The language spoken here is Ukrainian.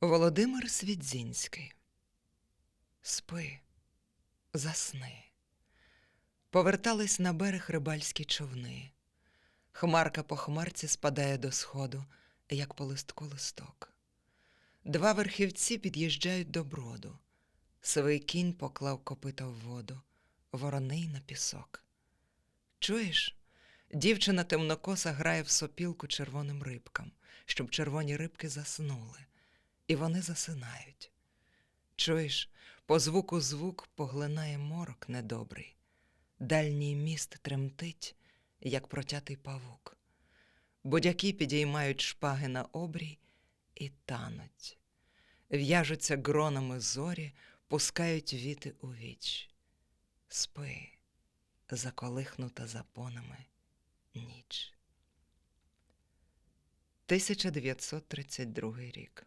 Володимир Свідзінський. Спи, засни. Повертались на берег рибальські човни. Хмарка по хмарці спадає до сходу, як по листку листок. Два верхівці під'їжджають до броду. Сивий кінь поклав копита в воду, вороний на пісок. Чуєш? Дівчина темнокоса грає в сопілку червоним рибкам, щоб червоні рибки заснули, і вони засинають. Чуєш, по звуку звук поглинає морок недобрий, дальній міст тремтить, як протятий павук. Будяки підіймають шпаги на обрій і тануть. В'яжуться гронами зорі, пускають віти у віч. Спи, заколихнута запонами ніч. 1932 рік.